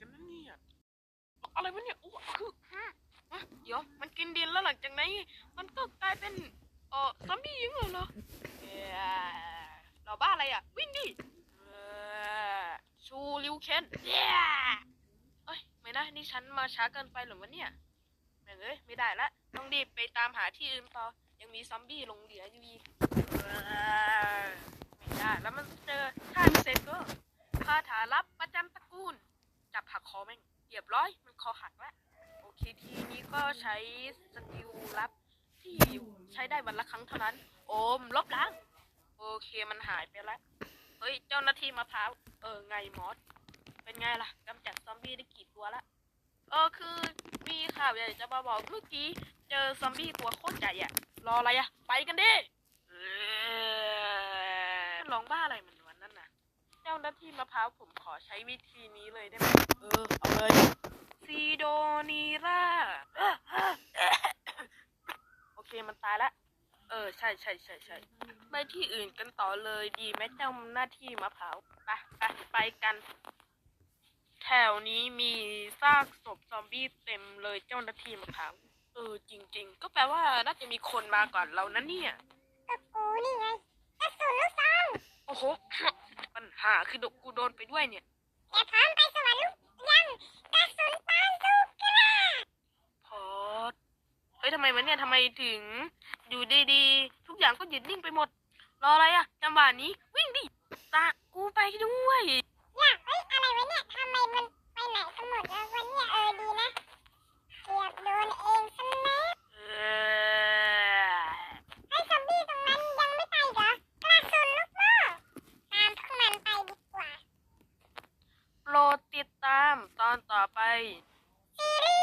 กันนะเนี่ยอะไรวะเนี่ยอ้วคือฮะเดี๋ยวมันกินดินแล้วหลังจากนั้นมันก็กลายเป็นเออซอมบี้ยังเหรอเอ่อเราบ้าอะไรอะ วิ่งดิชูริวเคนเย้เอ้ยไม่ได้นี่ฉันมาช้าเกินไปหรือวะเนี่ยแม่งเอ้ยไม่ได้ละต้องรีบไปตามหาที่อื่นต่อยังมีซอมบี้ลงเหลืออยู่อีกไม่ได้แล้วมันเจอท่าพิเศษก็คาถาลับ อแม่งเรียบร้อยมันคอหักแล้วโอเคทีนี้ก็ใช้สกิลลับที่ใช้ได้วันละครั้งเท่านั้น โอมลบล้างโอเคมันหายไปแล้วเฮ้ยเจ้าหน้าที่มะพร้าวเออไงมอสเป็นไงล่ะกำจัดซอมบี้ได้กี่ตัวละเออคือมีข่าวอยากจะมาบอกเมื่อกี้เจอซอมบี้ตัวโคตรใหญ่อะรออะไรอะไปกันดิเอลองบ้าอะไรมันวันนั้นน่ะเจ้า หน้าที่มะพร้าวผมขอใช้วิธีนี้เลยได้ไหมเออเอาเลยซีโดนีราโอเคมันตายละ เออ ใช่ใช่ใช่ใช่ไปที่อื่นกันต่อเลยดีไหมเจ้าหน้าที่มะพร้าวไปไปไปกัน แถวนี้มีซากศพซอมบี้เต็มเลยเจ้าหน้าที่มะพร้าวเออจริง ๆ ก็แปลว่าน่าจะมีคนมาก่อนเรานะเนี่ย ก็กูนี่ไงกระสุนลูกซอง โอ้โห ปัญหาคือดกกูโดนไปด้วยเนี่ยแกพร้อมไปสวรรค์ลูกยังกระสุนปานลูกกระพอดเฮ้ยทำไมวะเนี่ยทำไมถึง อยู่ดีๆ ทุกอย่างก็หยุดนิ่งไปหมด รออะไรอะจังหวะนี้วิ่งดิตากูไปด้วยเนี่ยเฮ้ยอะไรวะเนี่ยทำไมมันไปไหนกันหมดแล้ววะเนี่ยเออดีนะเกือบโดนเองซะแล้ว เออ ไอ้ซอมบี้ตรงนั้นยังไม่ตายเหรอกระสุนลูกโม่ตามพวกมันไปดีกว่า โป รดติดตามตอนต่อไปซีรี